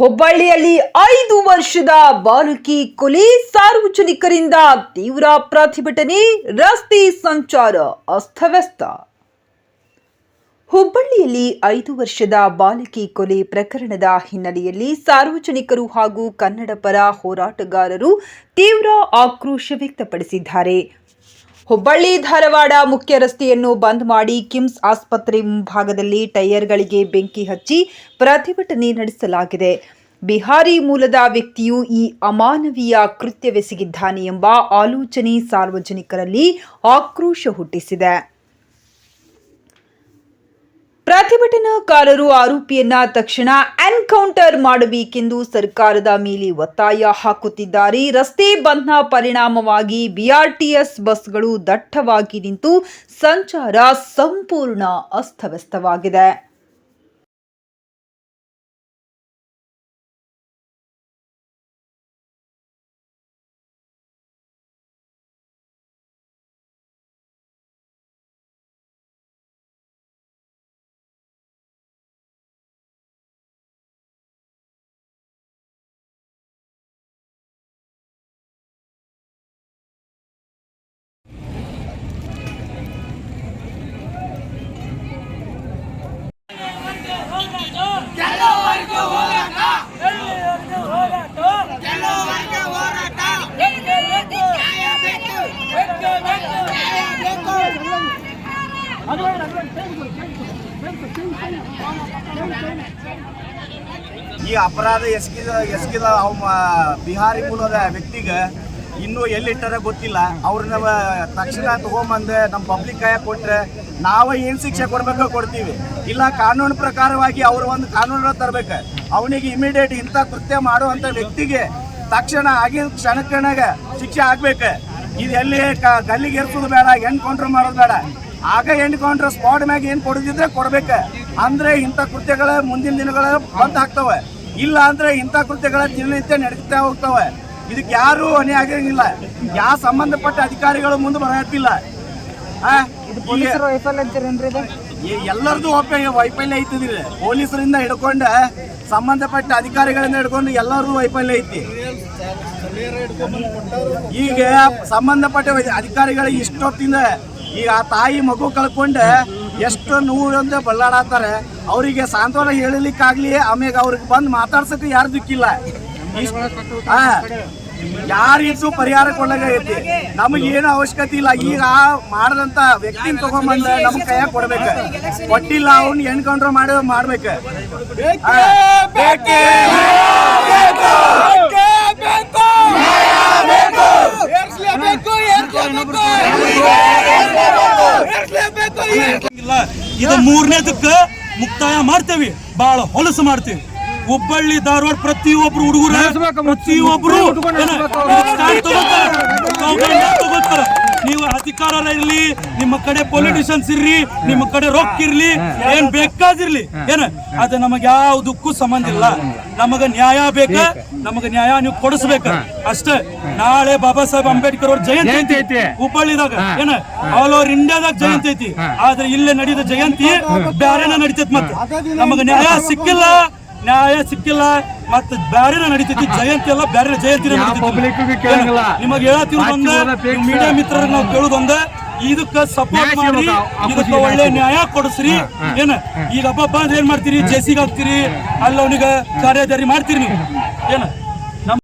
ಹುಬ್ಬಳ್ಳಿಯಲ್ಲಿ ಐದು ವರ್ಷದ ಬಾಲಕಿ ಕೊಲೆ ಸಾರ್ವಜನಿಕರಿಂದ ತೀವ್ರ ಪ್ರತಿಭಟನೆ, ರಸ್ತೆ ಸಂಚಾರ ಅಸ್ತವ್ಯಸ್ತ. ಹುಬ್ಬಳ್ಳಿಯಲ್ಲಿ ಐದು ವರ್ಷದ ಬಾಲಕಿ ಕೊಲೆ ಪ್ರಕರಣದ ಹಿನ್ನೆಲೆಯಲ್ಲಿ ಸಾರ್ವಜನಿಕರು ಹಾಗೂ ಕನ್ನಡ ಪರ ಹೋರಾಟಗಾರರು ತೀವ್ರ ಆಕ್ರೋಶ ವ್ಯಕ್ತಪಡಿಸಿದ್ದಾರೆ. ಹುಬ್ಬಳ್ಳಿ ಧಾರವಾಡ ಮುಖ್ಯ ರಸ್ತೆಯನ್ನು ಬಂದ್ ಮಾಡಿ ಕಿಮ್ಸ್ ಆಸ್ಪತ್ರೆ ಮುಂಭಾಗದಲ್ಲಿ ಟೈರ್ಗಳಿಗೆ ಬೆಂಕಿ ಹಚ್ಚಿ ಪ್ರತಿಭಟನೆ ನಡೆಸಲಾಗಿದೆ. ಬಿಹಾರಿ ಮೂಲದ ವ್ಯಕ್ತಿಯು ಈ ಅಮಾನವೀಯ ಕೃತ್ಯವೆಸಗಿದ್ದಾನೆ ಎಂಬ ಆಲೋಚನೆ ಸಾರ್ವಜನಿಕರಲ್ಲಿ ಆಕ್ರೋಶ ಹುಟ್ಟಿಸಿದೆ. ಪ್ರತಿಭಟನಾಕಾರರು ಆರೋಪಿಯನ್ನ ತಕ್ಷಣ ಎನ್ಕೌಂಟರ್ ಮಾಡಬೇಕೆಂದು ಸರ್ಕಾರದ ಮೇಲೆ ಒತ್ತಾಯ ಹಾಕುತ್ತಿದ್ದಾರೆ. ರಸ್ತೆ ಬಂದ್ನ ಪರಿಣಾಮವಾಗಿ ಬಿಆರ್ಟಿಎಸ್ ಬಸ್ಗಳು ದಟ್ಟವಾಗಿ ನಿಂತು ಸಂಚಾರ ಸಂಪೂರ್ಣ ಅಸ್ತವ್ಯಸ್ತವಾಗಿದೆ ಗೆಲ್ಲುವರೆಗೂ ಹೋರಾಟ ಗೆಲ್ಲುವರೆಗೂ ಹೋರಾಟ ಗೆಲ್ಲುವರೆಗೂ ಹೋರಾಟ ಬೇಕು ನ್ಯಾಯ ಬೇಕು ಬೇಕು ಬೇಕು ನ್ಯಾಯ ಬೇಕು ಈ ಅಪರಾಧ ಎಸಗಿದ ಎಸಗಿದ ಬಿಹಾರಿ ಮೂಲದ ವ್ಯಕ್ತಿಗೆ ಇನ್ನೂ ಎಲ್ಲಿಟ್ಟಾರ ಗೊತ್ತಿಲ್ಲ. ಅವ್ರನ್ನ ತಕ್ಷಣ ತಗೊಂಬಂದು ನಮ್ಮ ಪಬ್ಲಿಕ್ ಕೈಯಾಗ ಕೊಟ್ರೆ ನಾವು ಏನು ಶಿಕ್ಷೆ ಕೊಡ್ಬೇಕು ಕೊಡ್ತೀವಿ. ಇಲ್ಲ, ಕಾನೂನು ಪ್ರಕಾರವಾಗಿ ಅವ್ರ ಒಂದು ಕಾನೂನು ತರಬೇಕು. ಅವನಿಗೆ ಇಮಿಡಿಯೇಟ್ ಇಂಥ ಕೃತ್ಯ ಮಾಡುವಂಥ ವ್ಯಕ್ತಿಗೆ ತಕ್ಷಣ ಆಗಿನ ಕ್ಷಣಕ್ಕನಾಗ ಶಿಕ್ಷೆ ಆಗ್ಬೇಕು. ಇದೆಲ್ಲಿ ಗಲ್ಲಿಗೆ ಇರ್ಸೋದು ಬೇಡ ಎನ್ಕೌಂಟ್ರ್ ಮಾಡೋದು ಬೇಡ. ಆಗ ಎಂಡ್ಕೊಂಡ್ರೆ ಸ್ಪಾಟ್ ಮ್ಯಾಗ ಏನು ಕೊಡದಿದ್ರೆ ಕೊಡ್ಬೇಕು. ಅಂದ್ರೆ ಇಂಥ ಕೃತ್ಯಗಳ ಮುಂದಿನ ದಿನಗಳ ಬಂದ್ ಆಗ್ತವೆ. ಇಲ್ಲ ಅಂದ್ರೆ ಇಂಥ ಕೃತ್ಯಗಳ ದಿನನಿತ್ಯ ನಡೀತಾ ಹೋಗ್ತವೆ. ಇದಕ್ಕೆ ಯಾರು ಹೊಣೆ ಆಗಿರಂಗಿಲ್ಲ. ಯಾವ ಸಂಬಂಧಪಟ್ಟ ಅಧಿಕಾರಿಗಳು ಮುಂದೆ ಬರತ್ತಿಲ್ಲ ಎಲ್ಲರದು ವೈಫಲ್ಯ ಐತದ ಐತಿದ್ರಿ ಪೊಲೀಸರಿಂದ ಹಿಡ್ಕೊಂಡ ಸಂಬಂಧಪಟ್ಟ ಅಧಿಕಾರಿಗಳಿಂದ ಹಿಡ್ಕೊಂಡು ಎಲ್ಲರದು ವೈಫಲ್ಯ ಐತಿ. ಈಗ ಸಂಬಂಧಪಟ್ಟ ಅಧಿಕಾರಿಗಳು ಅಧಿಕಾರಿಗಳು ಇಷ್ಟೊತ್ತಿಂದ ಈಗ ಆ ತಾಯಿ ಮಗು ಕಳ್ಕೊಂಡು, ಎಷ್ಟು ನೋವಂತ ಬಳ್ಳಾಡತ್ತಾರೆ ಅವರಿಗೆ ಸಾಂತ್ವನ ಹೇಳಲಿಕ್ಕಾಗ್ಲಿ ಆಮ್ಯಾಗ ಅವ್ರಿಗೆ ಬಂದು ಮಾತಾಡ್ಸಕ್ಕೆ ಯಾರು ದಿಕ್ಕಿಲ್ಲ. ಹಾ ಯಾರಿಗೂ ಪರಿಹಾರ ಕೊಡ್ಲಾಗೈತಿ ನಮಗೆ ಏನು ಅವಶ್ಯಕತೆ ಇಲ್ಲ. ಈಗ ಆ ಮಾಡದಂತ ವ್ಯಕ್ತಿನ ತಗೊಂಬಂದ ನಮ್ ಕೈಯಾಗ ಕೊಡ್ಬೇಕ. ಕೊಟ್ಟಿಲ್ಲ ಅವ್ನ ಎನ್ಕೌಂಟರ್ ಮಾಡಿ ಮಾಡ್ಬೇಕು ಹಾ, ಬೇಕೇ ಬೇಕು ಬೇಕು ಏರ್ಸ್ಲೇಬೇಕು ಏರ್ಸ್ಲೇಬೇಕು ಏರ್ಸ್ಲೇಬೇಕು ಇಲ್ಲ ಇದು ಮೂರನೇದಕ್ಕ ಮುಕ್ತಾಯ ಮಾಡ್ತೇವಿ. ಬಹಳ ಹೊಲಸು ಮಾಡ್ತೇವಿ. ಹುಬ್ಬಳ್ಳಿ ಧಾರವಾಡ ಪ್ರತಿಯೊಬ್ರು ಹುಡುಗರು ಪ್ರತಿಯೊಬ್ರು ತಗೋತಾರ. ನೀವು ಅಧಿಕಾರ ಇರ್ಲಿ ನಿಮ್ಮ ಕಡೆ ಪೊಲಿಟಿಷಿಯನ್ಸ್ ಇರ್ಲಿ ನಿಮ್ಮ ಕಡೆ ರೊಕ್ಕ ಇರ್ಲಿ ಏನ್ ಬೇಕಾದಿರ್ಲಿ ಏನ? ಅದು ನಮಗೆ ಯಾವುದಕ್ಕೂ ಸಂಬಂಧ ಇಲ್ಲ. ನಮಗ ನ್ಯಾಯ ಬೇಕ? ನಮಗ ನ್ಯಾಯ ನೀವು ಕೊಡಿಸ್ಬೇಕ. ಅಷ್ಟೇ. ನಾಳೆ ಬಾಬಾ ಸಾಹೇಬ್ ಅಂಬೇಡ್ಕರ್ ಅವ್ರ ಜಯಂತಿ ಐತಿ. ಹುಬ್ಬಳ್ಳಿದಾಗ. ಏನ? ಆಲ್ ಓವರ್ ಇಂಡಿಯಾದಾಗ ಜಯಂತಿ ಐತಿ. ಆದ್ರೆ ಇಲ್ಲೇ ನಡೆದ ಜಯಂತಿ ಬ್ಯಾರೇನ ನಡೀತೈತಿ ಮತ್ತೆ. ನಮಗೆ ನ್ಯಾಯ ಸಿಕ್ಕಿಲ್ಲ. ನ್ಯಾಯ ಸಿಕ್ಕಿಲ್ಲ. ಮತ್ತ ಬ್ಯಾರೇನ ನಡೀತೈತಿ. ಜಯಂತಿ ಎಲ್ಲ ಬ್ಯಾರೆ ಜಯಂತಿ ನಿಮಗೆ ಹೇಳತ್ತಿರೋದೊಂದ ಮೀಡಿಯಾ ಮಿತ್ರರ ನಾವು ಕೇಳುದೊಂದ ಇದಕ್ಕ ಸಪೋರ್ಟ್ ಮಾಡಿ ಇದಕ್ಕ ಒಳ್ಳೆ ನ್ಯಾಯ ಕೊಡಿಸ್ರಿ. ಏನ? ಈಗ ಹಬ್ಬ ಅಂದ್ರೆ ಏನ್ ಮಾಡ್ತೀರಿ? ಜೆಸಿಗೆ ಹಾಕ್ತೀರಿ. ಅಲ್ಲಿ ಅವನಿಗೆ ಕಾರ್ಯದಾರಿ ಮಾಡ್ತೀರಿ ನೀವು. ಏನ?